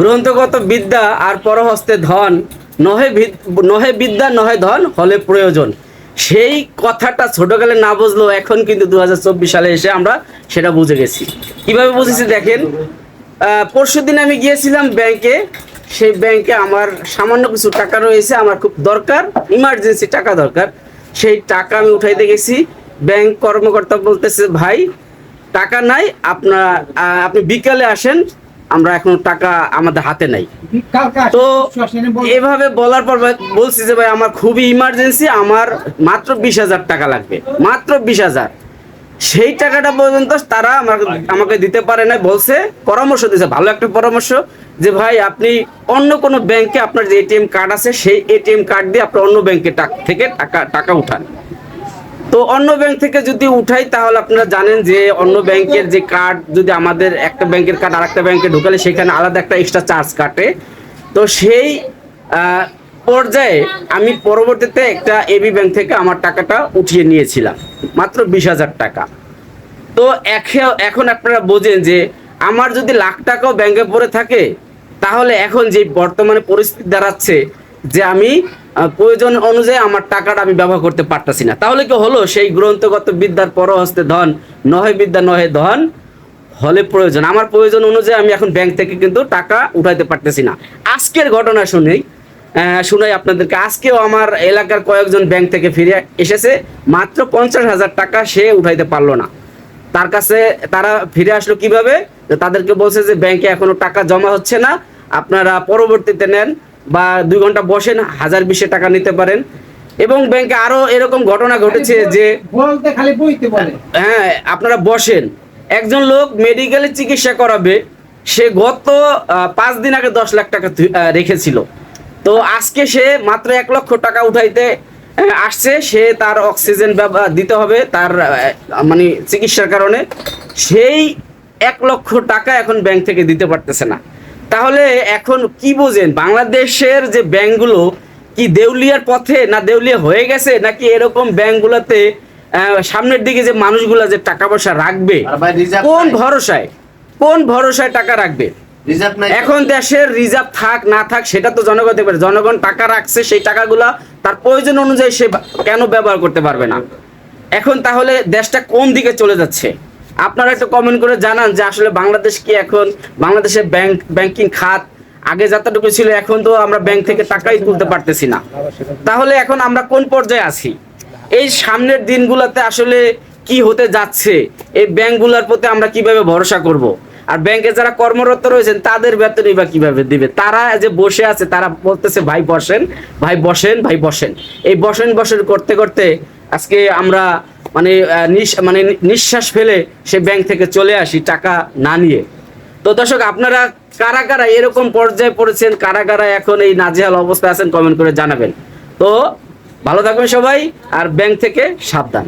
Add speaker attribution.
Speaker 1: গ্রন্থগত বিদ্যা আর পরহস্তে ধন, নহে নহে বিদ্যা, নহে ধন হলে প্রয়োজন। সেই কথাটা ছোটকালে না বুঝলেও এখন কিন্তু দু হাজার চব্বিশ সালে এসে আমরা সেটা বুঝে গেছি। কীভাবে বুঝেছি দেখেন? পরশু দিন আমি গিয়েছিলাম ব্যাংকে, সেই ব্যাংকে আমার সামান্য কিছু টাকা রয়েছে, আমার খুব দরকার ইমার্জেন্সি টাকা দরকার। সেই টাকা আমি উঠাইতে গেছি। ব্যাংক কর্মকর্তা বলতেছে, ভাই, টাকা নাই আপনার আপনি বিকালে আসেন আমরা এখন টাকা আমাদের হাতে নাই। তো এভাবে বলার পর বলছি যে ভাই আমার খুবই ইমার্জেন্সি আমার মাত্র বিশ হাজার টাকা লাগবে। মাত্র বিশ হাজার। সেই টাকাটা পর্যন্ত তারা আমাকে আমাকে দিতে পারে না বলছে পরামর্শ দিয়েছে ভালো একটা পরামর্শ যে ভাই আপনি অন্য কোনো ব্যাংকে আপনার যে এটিএম কার্ড আছে সেই এটিএম কার্ড দিয়ে আপনি অন্য ব্যাংকে থেকে টাকা টাকা উঠান। তো অন্য ব্যাংক থেকে যদি উঠাই, তাহলে আপনারা জানেন যে অন্য ব্যাংকের যে কার্ড যদি আমাদের একটা ব্যাংকের কার্ড আরেকটা ব্যাংকে ঢুকালে, সেখানে আলাদা একটা এক্সট্রা চার্জ কাটে। তো সেই পর্যায়ে আমি পরবর্তীতে একটা এবি ব্যাংক থেকে আমার টাকাটা উঠিয়ে নিয়েছিলাম, মাত্র বিশ হাজার টাকা। তো এখে- এখন আপনারা বোঝেন যে আমার যদি লাখ টাকাও ব্যাংকে পড়ে থাকে, তাহলে এখন যে বর্তমানে পরিস্থিতি দাঁড়াচ্ছে যে আমি প্রয়োজন অনুযায়ী আমার টাকাটা আমি ব্যবহার করতে পারতাছি না। তাহলে কি হলো? সেই গ্রন্থগত বিদ্যার পরহস্তে ধন, নহে বিদ্যা, নহে ধন, হলে প্রয়োজন। আমার প্রয়োজন অনুযায়ী আমি এখন ব্যাংক থেকে কিন্তু টাকা উঠাইতে পারতেছি না। আজকের ঘটনা শুনেই শুনাই আপনাদেরকে। আজকেও আমার এলাকার কয়েকজন ব্যাংক থেকে ফিরে এসেছে। মাত্র পঞ্চাশ হাজার টাকা সে উঠাইতে পারল না। তার কাছে তারা ফিরে আসলো কীভাবে? তাদেরকে বলছে যে ব্যাংকে এখনও টাকা জমা হচ্ছে না। আপনারা পরবর্তীতে নেন। বা দুই ঘণ্টা বসেন হাজার বিশে টাকা নিতে পারেন। এবং ব্যাংকে আরও এরকম ঘটনা ঘটেছে যে
Speaker 2: বলতে খালি বইতে বলে।
Speaker 1: হ্যাঁ আপনারা বসেন। একজন লোক মেডিকেলে চিকিৎসা করাবে সে গত পাঁচ দিন আগে দশ লাখ টাকা রেখেছিল। তো আজকে সে মাত্র এক লক্ষ টাকা উঠাইতে আসছে সে তার অক্সিজেন দিতে হবে তার মানে চিকিৎসার কারণে। সেই এক লক্ষ টাকা এখন ব্যাংক থেকে দিতে পারতেছে না। তাহলে এখন কি বোঝেন? বাংলাদেশের যে ব্যাংকগুলো কি দেউলিয়ার পথে না দেউলিয়া হয়ে গেছে? নাকি এরকম ব্যাংকগুলোতে সামনের দিকে যে মানুষগুলো যে টাকা পয়সা রাখবে কোন ভরসায়? কোন ভরসায় টাকা রাখবে? এখন দেশের রিজার্ভ থাক না থাক সেটা তো জনগণ দেখবে। জনগণ টাকা রাখছে সেই টাকাগুলা তার প্রয়োজন অনুযায়ী সে কেন ব্যবহার করতে পারবে না? এখন তাহলে দেশটা কোন দিকে চলে যাচ্ছে? আপনারা একটু কমেন্ট করে জানান যে আসলে বাংলাদেশ কি এখন, বাংলাদেশের ব্যাংক ব্যাংকিং খাত আগে যতটুকু ছিল এখন তো আমরা ব্যাংক থেকে টাকাই তুলতে পারতেছি না। তাহলে এখন আমরা কোন পর্যায়ে আছি? এই সামনের দিনগুলোতে আসলে কি হতে যাচ্ছে? এই ব্যাংকগুলোর প্রতি আমরা কীভাবে ভরসা করব? আর ব্যাংকে যারা কর্মরত রয়েছেন, তাদের বেতনই বা কীভাবে দিবে? তারা যে বসে আছে, তারা বলতেছে, ভাই বসেন ভাই বসেন ভাই বসেন। এই বসেন বসেন করতে করতে আজকে আমরা মানে মানে নিঃশ্বাস ফেলে সে ব্যাংক থেকে চলে আসি টাকা না নিয়ে। তো দর্শক, আপনারা কারা কারা এরকম পর্যায়ে পড়েছেন, কারা কারা এখন এই নাজেহাল অবস্থায় আছেন কমেন্ট করে জানাবেন। তো ভালো থাকবেন সবাই, আর ব্যাংক থেকে সাবধান।